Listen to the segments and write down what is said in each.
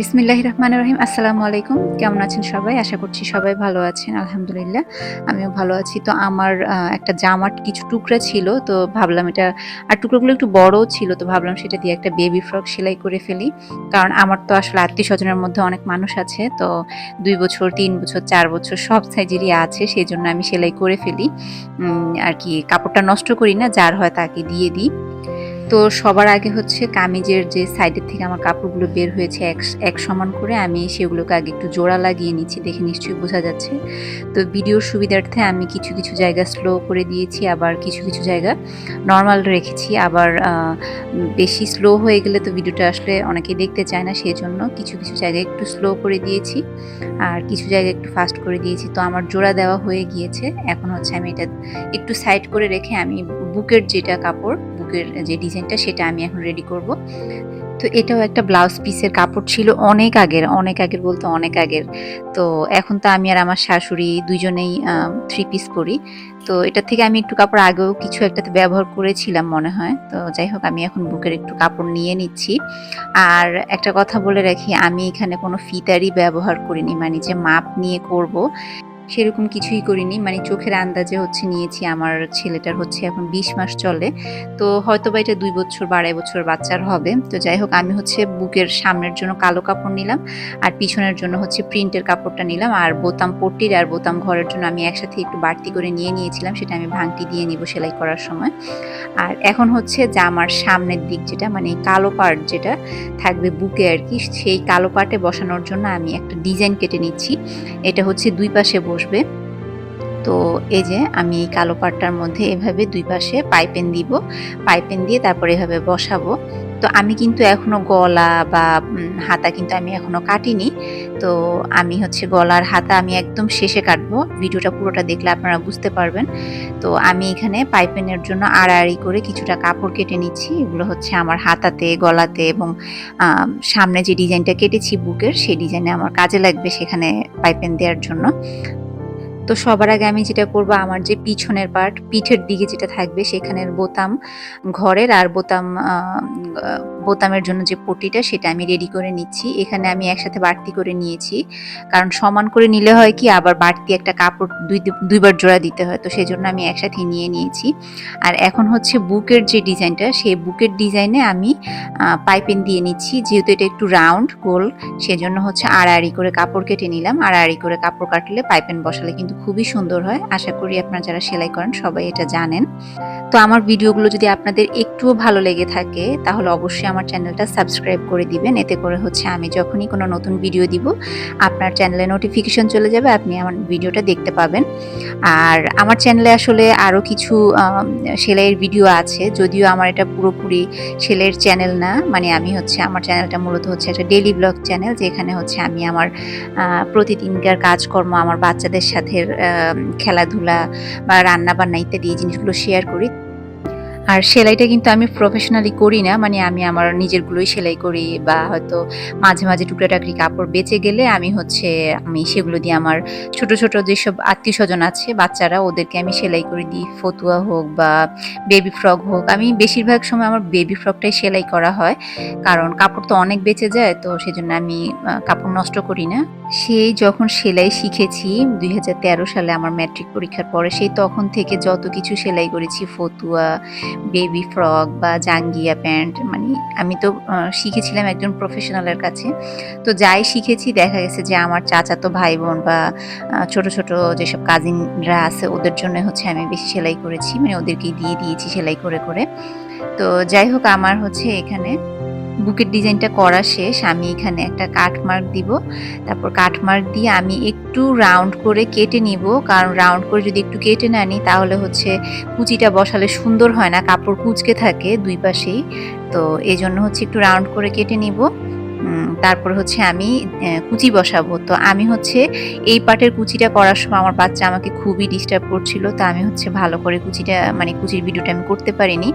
বিসমিল্লাহ রহমান রহিম আসসালামু আলাইকুম। কেমন আছেন সবাই? আশা করছি সবাই ভালো আছেন, আলহামদুলিল্লাহ। আমিও ভালো আছি। তো আমার একটা জামার কিছু টুকরা ছিল, তো ভাবলাম এটা, আর টুকরোগুলো একটু বড়ও ছিল, তো ভাবলাম সেটা দিয়ে একটা বেবি ফ্রক সেলাই করে ফেলি। কারণ আমার তো আসলে আত্মীয় স্বজনের মধ্যে অনেক মানুষ আছে, তো দুই বছর, তিন বছর, চার বছর সব সাইজেরই আছে সেই জন্য আমি সেলাই করে ফেলি। আর কি, কাপড়টা নষ্ট করি না, যার হয় তাকে দিয়ে দিই। তো সবার আগে হচ্ছে কামিজের যে সাইডের থেকে আমার কাপড়গুলো বের হয়েছে এক এক সমান করে, আমি সেগুলোকে আগে একটু জোড়া লাগিয়ে নিচ্ছি, দেখে নিশ্চয়ই বোঝা যাচ্ছে। তো ভিডিওর সুবিধার্থে আমি কিছু কিছু জায়গা স্লো করে দিয়েছি, আবার কিছু কিছু জায়গা নর্মাল রেখেছি। আবার বেশি স্লো হয়ে গেলে তো ভিডিওটা আসলে অনেকে দেখতে চায় না সেই জন্য কিছু কিছু জায়গায় একটু স্লো করে দিয়েছি, আর কিছু জায়গায় একটু ফাস্ট করে দিয়েছি। তো আমার জোড়া দেওয়া হয়ে গিয়েছে। এখন হচ্ছে আমি এটা একটু সাইড করে রেখে আমি বুকের যেটা কাপড় বুকের যে ডিজাইনটা, সেটা আমি এখন রেডি করব। তো এটাও একটা ব্লাউজ পিসের কাপড় ছিল অনেক আগের অনেক আগের বলতে অনেক আগের। তো এখন তো আমি আর আমার শাশুড়ি দুজনেই থ্রি পিস করি তো এটা থেকে আমি একটু কাপড় আগেও কিছু একটাতে ব্যবহার করেছিলাম মনে হয়। তো যাই হোক, আমি এখন বুকের একটু কাপড় নিয়ে নিচ্ছি। আর একটা কথা বলে রাখি, আমি এখানে কোনো ফিতারই ব্যবহার করিনি মানে যে মাপ নিয়ে করব সেরকম কিছুই করিনি। মানে চোখের আন্দাজে হচ্ছে নিয়েছি। আমার ছেলেটার হচ্ছে এখন বিশ মাস চলে। তো হয়তো বা এটা দুই বছর বা বছর বাচ্চার হবে। তো যাই হোক, আমি হচ্ছে বুকের সামনের জন্য কালো কাপড় নিলাম আর পিছনের জন্য হচ্ছে প্রিন্টের কাপড়টা নিলাম। আর বোতাম পট্টির আর বোতাম ঘরের জন্য আমি একসাথে একটু বাড়তি করে নিয়ে নিয়েছিলাম। সেটা আমি ভাঙটি দিয়ে নিব সেলাই করার সময়। আর এখন হচ্ছে জামার সামনের দিক যেটা মানে কালো পার্ট যেটা থাকবে বুকে আর কি, সেই কালো পার্টে বসানোর জন্য আমি একটা ডিজাইন কেটে নিচ্ছি। এটা হচ্ছে দুই পাশে বসবে। তো এই যে আমি এই কালো পাটটার মধ্যে এভাবে দুই পাশে পাইপেন দিব। পাইপেন দিয়ে তারপরে এভাবে বসাবো। তো আমি কিন্তু এখনও গলা বা হাতা কিন্তু আমি এখনও কাটিনি। তো আমি হচ্ছে গলার হাতা আমি একদম শেষে কাটবো। ভিডিওটা পুরোটা দেখলে আপনারা বুঝতে পারবেন। তো আমি এখানে পাইপেনের জন্য আড়াআড়ি করে কিছুটা কাপড় কেটে নিচ্ছি। এগুলো হচ্ছে আমার হাতাতে, গলাতে এবং সামনে যে ডিজাইনটা কেটেছি বুকের, সেই ডিজাইনে আমার কাজে লাগবে সেখানে পাইপেন দেওয়ার জন্য। তো সবার আগে আমি যেটা করব, আমার যে পিছনের পার্ট পিঠের দিকে যেটা থাকবে, সেখানের বোতাম ঘরের আর বোতাম বোতামের জন্য যে পটিটা, সেটা আমি রেডি করে নিচ্ছি। এখানে আমি একসাথে বাড়তি করে নিয়েছি। কারণ সমান করে নিলে হয় কি, আবার বাড়তি একটা কাপড় দুই দুইবার জোড়া দিতে হয়, তো সেই জন্য আমি একসাথে নিয়ে নিয়েছি। আর এখন হচ্ছে বুকের যে ডিজাইনটা, সেই বুকের ডিজাইনে আমি পাইপেন দিয়ে নিচ্ছি। যেহেতু এটা একটু রাউন্ড, গোল, সেজন্য হচ্ছে আড়াআড়ি করে কাপড় কেটে নিলাম। আড়াআড়ি করে কাপড় কাটলে পাইপেন বসালে কিন্তু খুবই সুন্দর হয়। আশা করি আপনারা যারা সেলাই করেন সবাই এটা জানেন। তো আমার ভিডিওগুলো যদি আপনাদের একটুও ভালো লেগে থাকে, তাহলে অবশ্যই আমার চ্যানেলটা সাবস্ক্রাইব করে দিবেন। এতে করে হচ্ছে আমি যখনই কোনো নতুন ভিডিও দিব, আপনার চ্যানেলে নোটিফিকেশন চলে যাবে, আপনি আমার ভিডিওটা দেখতে পাবেন। আর আমার চ্যানেলে আসলে আরও কিছু সেলাইয়ের ভিডিও আছে, যদিও আমার এটা পুরোপুরি সেলাইয়ের চ্যানেল না। মানে আমি হচ্ছে, আমার চ্যানেলটা মূলত হচ্ছে একটা ডেলি ব্লগ চ্যানেল যেখানে হচ্ছে আমি আমার প্রতিদিনকার কাজকর্ম, আমার বাচ্চাদের সাথে খেলাধুলা বা রান্না বান্না ইত্যাদি এই জিনিসগুলো শেয়ার করি। আর সেলাইটা কিন্তু আমি প্রফেশনালি করি না মানে আমি আমার নিজেরগুলোই সেলাই করি বা হয়তো মাঝে মাঝে টুকরা টাকরি কাপড় বেঁচে গেলে আমি হচ্ছে, আমি সেগুলো দিয়ে আমার ছোট ছোট যেসব আত্মীয় স্বজন আছে, বাচ্চারা, ওদেরকে আমি সেলাই করে দিই। ফতুয়া হোক বা বেবি ফ্রক হোক, আমি বেশিরভাগ সময় আমার বেবি ফ্রকটাই সেলাই করা হয়, কারণ কাপড় তো অনেক বেঁচে যায়, তো সেজন্য আমি কাপড় নষ্ট করি না। সেই যখন সেলাই শিখেছি, দুই হাজার তেরো সালে আমার ম্যাট্রিক পরীক্ষার পরে, সেই তখন থেকে যত কিছু সেলাই করেছি, ফতুয়া বেবি ফ্রক বা জাঙ্গিয়া প্যান্ট মানে আমি তো শিখেছিলাম একজন প্রফেশনালের কাছে। তো যাই শিখেছি, দেখা গেছে যে আমার চাচাতো ভাই বোন বা ছোট ছোট যেসব কাজিনরা আছে, ওদের জন্য হচ্ছে আমি বেশি সেলাই করেছি। মানে ওদেরকেই দিয়ে দিয়েছি সেলাই করে করে। তো যাই হোক, আমার হচ্ছে এখানে বুকের ডিজাইনটা করা শেষ, আমি এখানে একটা কাঠমার্ক দিব। তারপর কাঠমার্ক দিয়ে আমি একটু রাউন্ড করে কেটে নিব, কারণ রাউন্ড করে যদি একটু কেটে না নিই, তাহলে হচ্ছে কুচিটা বসালে সুন্দর হয় না, কাপড় কুচকে থাকে দুই পাশেই। তো এই জন্য হচ্ছে একটু রাউন্ড করে কেটে নিব। তারপর হচ্ছে আমি কুচি বসাবো। তো আমি হচ্ছে এই পাটের কুচিটা করার সময় আমার বাচ্চা আমাকে খুবই ডিস্টার্ব করছিল, তো আমি হচ্ছে ভালো করে কুচিটা মানে কুচির ভিডিওটা আমি করতে পারিনি।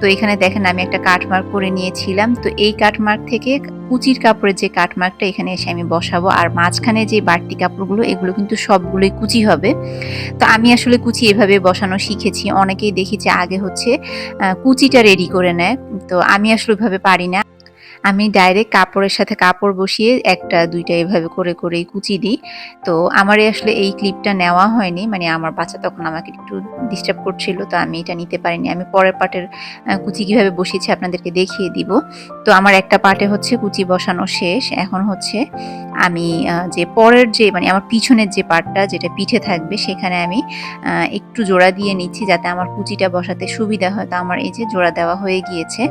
তো এখানে দেখেন আমি একটা কাট মার্ক করে নিয়েছিলাম। তো এই কাট মার্ক থেকে কুচির কাপড়ের যে কাট মার্কটা এখানে এসে আমি বসাবো। আর মাঝখানে যে বাড়তি কাপড়গুলো, এগুলো কিন্তু সবগুলোই কুচি হবে। তো আমি আসলে কুচি এভাবে বসানো শিখেছি। অনেকেই দেখি যে আগে হচ্ছে কুচিটা রেডি করে নেয়। তো আমি আসলে ওইভাবে পারি না। আমি ডাইরেক্ট কাপড়ের সাথে কাপড় বসিয়ে একটা, দুইটা এভাবে করে, করেই কুচি দিই। তো আমার আসলে এই ক্লিপটা নেওয়া হয়নি। মানে আমার বাচ্চা তখন আমাকে একটু ডিস্টার্ব করছিল, তো আমি এটা নিতে পারিনি। আমি পরের পাটের কুচি কীভাবে বসিয়েছি আপনাদেরকে দেখিয়ে দিব। তো আমার একটা পার্টে হচ্ছে কুচি বসানো শেষ। এখন হচ্ছে আমি যে পরের যে মানে আমার পিছনের যে পার্টটা যেটা পিঠে থাকবে, সেখানে আমি একটু জোড়া দিয়ে নিচ্ছি যাতে আমার কুচিটা বসাতে সুবিধা হয়। তো আমার এই যে জোড়া দেওয়া হয়ে গিয়েছে।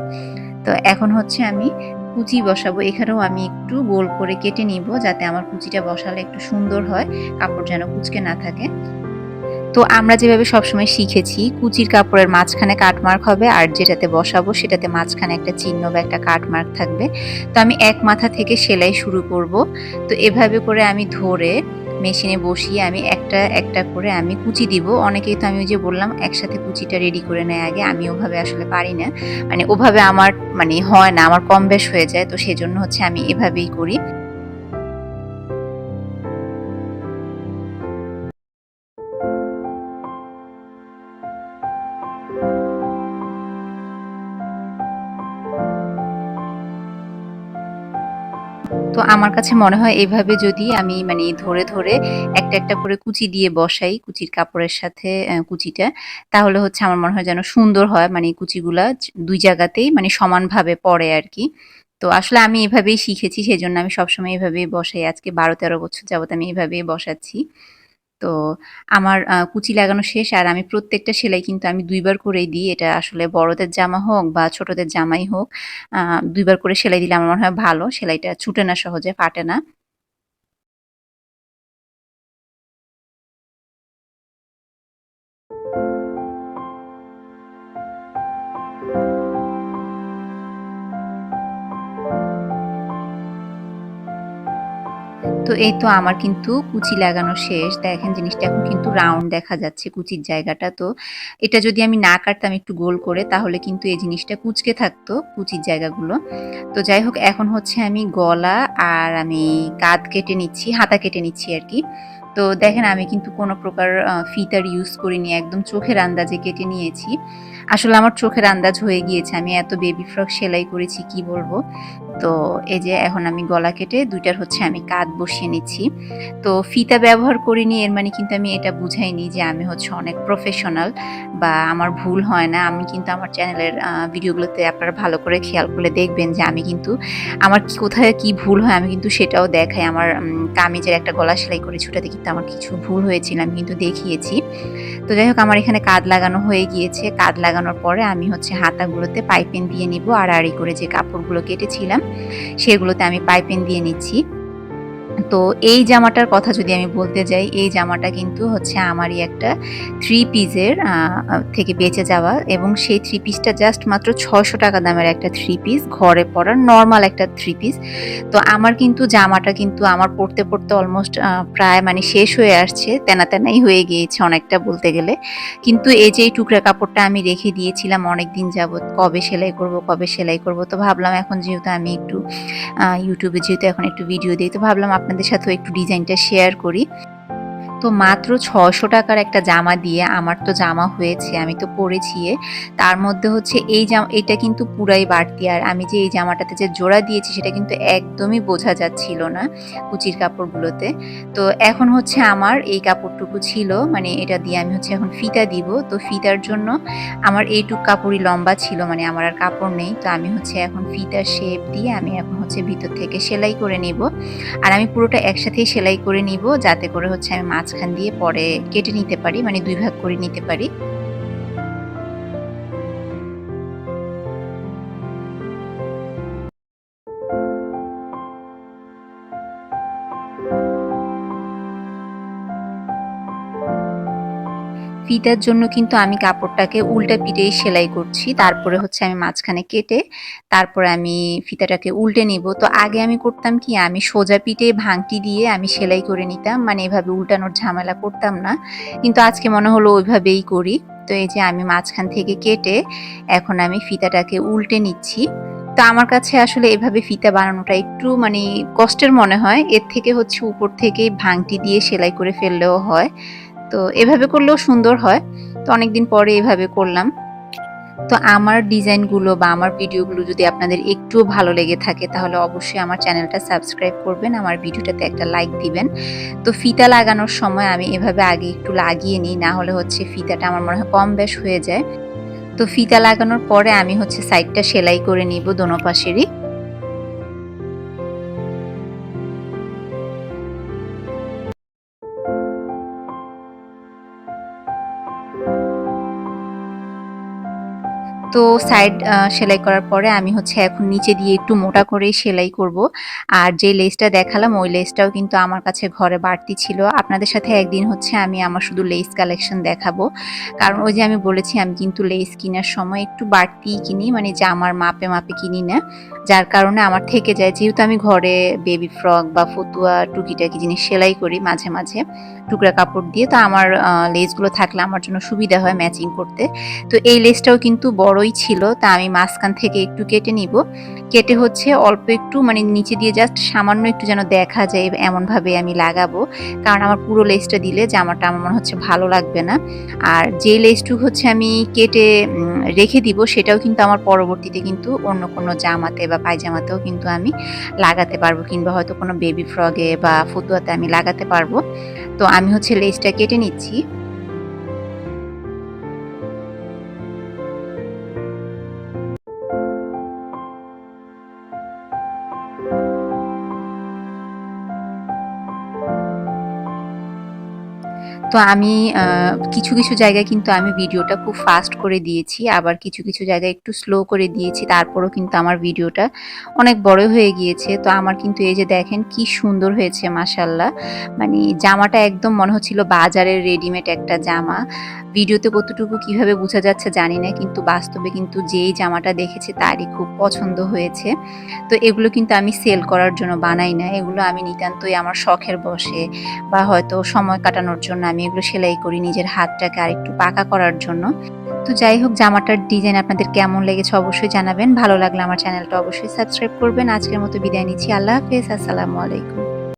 তো এখন হচ্ছে আমি কুচি বসাবো, এখানেও আমি একটু গোল করে কেটে নিব যাতে আমার কুচিটা বসালে একটু সুন্দর হয়, কাপড় যেন কুচকে না থাকে। তো আমরা যেভাবে সবসময় শিখেছি, কুচির কাপড়ের মাঝখানে কাটমার্ক হবে আর যেটাতে বসাবো সেটাতে মাঝখানে একটা চিহ্ন বা একটা কাটমার্ক থাকবে। তো আমি এক মাথা থেকে সেলাই শুরু করব। তো এভাবে করে আমি ধরে মেশিনে বসিয়ে আমি একটা একটা করে আমি কুচি দিব। অনেকেই তো আমি ওই যে বললাম, একসাথে কুচিটা রেডি করে নেয় আগে। আমি ওভাবে আসলে পারি না। মানে ওভাবে আমার মানে হয় না, আমার কম বেশ হয়ে যায়। তো সেজন্য হচ্ছে আমি এভাবেই করি। তো আমার কাছে মনে হয় এভাবে যদি আমি মানে ধরে ধরে একটা একটা করে কুচি দিয়ে বসাই, কুচির কাপড়ের সাথে কুচিটা, তাহলে হচ্ছে আমার মনে হয় যেন সুন্দর হয়। মানে কুচিগুলা দুই জায়গাতেই মানে সমানভাবে পড়ে আর কি তো আসলে আমি এভাবেই শিখেছি সেই জন্য আমি সবসময় এভাবেই বসাই। আজকে বারো, তেরো বছর যাবত আমি এভাবেই বসাচ্ছি। তো আমার কুচি লাগানো শেষ। আর আমি প্রত্যেকটা সেলাই কিন্তু আমি দুইবার করেই দিই। এটা আসলে বড়দের জামা হোক বা ছোটদের জামাই হোক দুইবার করে সেলাই দিলে আমার মনে হয় ভালো। সেলাইটা ছুটে না সহজে, ফাটে না। তো এই তো আমার কিন্তু কুচি লাগানো শেষ। দেখেন জিনিসটা এখন কিন্তু রাউন্ড দেখা যাচ্ছে কুচির জায়গাটা। তো এটা যদি আমি না কাটতাম একটু গোল করে, তাহলে কিন্তু এই জিনিসটা কুচকে থাকতো কুচির জায়গাগুলো। তো যাই হোক, এখন হচ্ছে আমি গলা আর আমি কাঁধ কেটে নিচ্ছি, হাতা কেটে নিচ্ছি আর কি। তো দেখেন আমি কিন্তু কোনো প্রকার ফিতার ইউজ করিনি, একদম চোখের আন্দাজে কেটে নিয়েছি। আসলে আমার চোখের আন্দাজ হয়ে গিয়েছে, আমি এত বেবি ফ্রক সেলাই করেছি কি বলব? তো এই যে এখন আমি গলা কেটে দুইটার হচ্ছে আমি কাঁধ বসিয়ে নিচ্ছি। তো ফিতা ব্যবহার করিনি, এর মানে কিন্তু আমি এটা বুঝাইনি যে আমি হচ্ছে অনেক প্রফেশনাল বা আমার ভুল হয় না। আমি কিন্তু আমার চ্যানেলের ভিডিওগুলোতে আপনারা ভালো করে খেয়াল করলে দেখবেন যে আমি কিন্তু আমার কোথায় কি ভুল হয়, আমি কিন্তু সেটাও দেখাই। আমার কামিজের একটা গলা সেলাই করে ছুটাতে কিন্তু আমার কিছু ভুল হয়েছিল, আমি কিন্তু দেখিয়েছি। তো যাই হোক, আমার এখানে কাঁধ লাগানো হয়ে গিয়েছে। কাঁধ লাগানোর পরে আমি হচ্ছে হাতাগুলোতে পাইপেন দিয়ে নিব আর আড়ি করে যে কাপড়গুলো কেটেছিলাম, সেগুলোতে আমি পাইপেন দিয়ে নিচ্ছি। তো এই জামাটার কথা যদি আমি বলতে যাই, এই জামাটা কিন্তু হচ্ছে আমারই একটা থ্রি পিসের থেকে বেঁচে যাওয়া এবং সেই থ্রি পিসটা জাস্ট মাত্র ছশো টাকা দামের একটা থ্রি পিস ঘরে পরার নর্মাল একটা থ্রি পিস তো আমার কিন্তু জামাটা কিন্তু আমার পড়তে পড়তে অলমোস্ট প্রায় মানে শেষ হয়ে আসছে, তেনা তেনাই হয়ে গিয়েছে অনেকটা বলতে গেলে। কিন্তু এই যে টুকরা কাপড়টা আমি রেখে দিয়েছিলাম অনেক দিন যাবৎ, কবে সেলাই করব, কবে সেলাই করব, তো ভাবলাম এখন যেহেতু আমি একটু ইউটিউবে যেহেতু এখন একটু ভিডিও দিই, তো ভাবলাম আপনাদের সাথেও একটু ডিজাইনটা শেয়ার করি। তো মাত্র ছশো টাকার একটা জামা দিয়ে আমার তো জামা হয়েছে, আমি তো পরেছি তার মধ্যে হচ্ছে এই জামা, এটা কিন্তু পুরাই বাড়তি। আর আমি যে এই জামাটাতে যে জোড়া দিয়েছি, সেটা কিন্তু একদমই বোঝা যাচ্ছিল না কুচির কাপড়গুলোতে। তো এখন হচ্ছে আমার এই কাপড়টুকু ছিল মানে এটা দিয়ে আমি হচ্ছে এখন ফিতা দিব। তো ফিতার জন্য আমার এইটুক কাপড়ই লম্বা ছিল মানে আমার আর কাপড় নেই। তো আমি হচ্ছে এখন ফিতার শেপ দিয়ে আমি এখন হচ্ছে ভিতর থেকে সেলাই করে নিব। আর আমি পুরোটা একসাথেই সেলাই করে নিব, যাতে করে হচ্ছে আমি মাঝখান দিয়ে পরে কেটে নিতে পারি মানে দুই ভাগ করে নিতে পারি। ফিতার জন্য কিন্তু আমি কাপড়টাকে উল্টা পিটেই সেলাই করছি। তারপরে হচ্ছে আমি মাঝখানে কেটে তারপরে আমি ফিতাটাকে উল্টে নিব। তো আগে আমি করতাম কি, আমি সোজা পিঠে ভাঙটি দিয়ে আমি সেলাই করে নিতাম। মানে এভাবে উল্টানোর ঝামেলা করতাম না। কিন্তু আজকে মনে হলো ওইভাবেই করি। তো এই যে আমি মাঝখান থেকে কেটে এখন আমি ফিতাটাকে উল্টে নিচ্ছি। তো আমার কাছে আসলে এভাবে ফিতা বানানোটা একটু মানে কষ্টের মনে হয়। এর থেকে হচ্ছে উপর থেকে ভাঙটি দিয়ে সেলাই করে ফেললেও হয়। তো এভাবে করলেও সুন্দর হয়। তো অনেকদিন পরে এভাবে করলাম। তো আমার ডিজাইনগুলো বা আমার ভিডিওগুলো যদি আপনাদের একটুও ভালো লেগে থাকে, তাহলে অবশ্যই আমার চ্যানেলটা সাবস্ক্রাইব করবেন, আমার ভিডিওটাতে একটা লাইক দিবেন। তো ফিতা লাগানোর সময় আমি এভাবে আগে একটু লাগিয়ে নিই, না হলে হচ্ছে ফিতাটা আমার মনে হয় কম বেশ হয়ে যায়। তো ফিতা লাগানোর পরে আমি হচ্ছে সাইডটা সেলাই করে নিব দোনো পাশেরই। you তো সাইড সেলাই করার পরে আমি হচ্ছে এখন নিচে দিয়ে একটু মোটা করেই সেলাই করব। আর যে লেসটা দেখালাম, ওই লেসটাও কিন্তু আমার কাছে ঘরে বাড়তি ছিল। আপনাদের সাথে একদিন হচ্ছে আমি আমার শুধু লেস কালেকশন দেখাবো। কারণ ওই যে আমি বলেছি, আমি কিন্তু লেস কেনার সময় একটু বাড়তিই কিনি মানে জামার মাপে মাপে কিনি না। যার কারণে আমার থেকে যায়, যেহেতু আমি ঘরে বেবি ফ্রক বা ফতুয়া, টুকিটাকি জিনিস সেলাই করি মাঝে মাঝে, টুকরা কাপড় দিয়ে, তো আমার লেসগুলো থাকলে আমার জন্য সুবিধা হয় ম্যাচিং করতে। তো এই লেসটাও কিন্তু বড়ই ছিল, তা আমি মাঝখান থেকে একটু কেটে নিব। কেটে হচ্ছে অল্প একটু মানে নিচে দিয়ে জাস্ট সামান্য একটু যেন দেখা যায় এমনভাবে আমি লাগাবো। কারণ আমার পুরো লেসটা দিলে জামাটা আমার মনে হচ্ছে ভালো লাগবে না। আর যে লেসটুক হচ্ছে আমি কেটে রেখে দিব, সেটাও কিন্তু আমার পরবর্তীতে কিন্তু অন্য কোনো জামাতে বা পায়জামাতেও কিন্তু আমি লাগাতে পারব কিংবা হয়তো কোনো বেবি ফ্রগে বা ফতুয়াতে আমি লাগাতে পারব। তো আমি হচ্ছে লেসটা কেটে নিচ্ছি। তো আমি কিছু, কিছু জায়গায় কিন্তু আমি ভিডিওটা খুব ফাস্ট করে দিয়েছি। আবার কিছু, কিছু জায়গায় একটু স্লো করে দিয়েছি। তারপরও কিন্তু আমার ভিডিওটা অনেক বড় হয়ে গিয়েছে। তো আমার কিন্তু এই যে দেখেন কি সুন্দর হয়েছে মাশাআল্লাহ। মানে জামাটা একদম মনে হচ্ছিল বাজারের রেডিমেড একটা জামা। ভিডিওতে কতটুকু কীভাবে বোঝা যাচ্ছে জানি না। কিন্তু বাস্তবে কিন্তু যেই জামাটা দেখেছে তারই খুব পছন্দ হয়েছে। তো এগুলো কিন্তু আমি সেল করার জন্য বানাই না। এগুলো আমি নিতান্তই আমার শখের বশে বা হয়তো সময় কাটানোর জন্য আমি এগুলো সেলাই করি, নিজের হাতটাকে আর একটু পাকা করার জন্য। তো যাই হোক, জামাটার ডিজাইন আপনাদের কেমন লেগেছে অবশ্যই জানাবেন। ভালো লাগলে আমার চ্যানেলটা অবশ্যই সাবস্ক্রাইব করবেন। আজকের মতো বিদায় নিচ্ছি। আল্লাহ হাফেজ। আসসালামু আলাইকুম।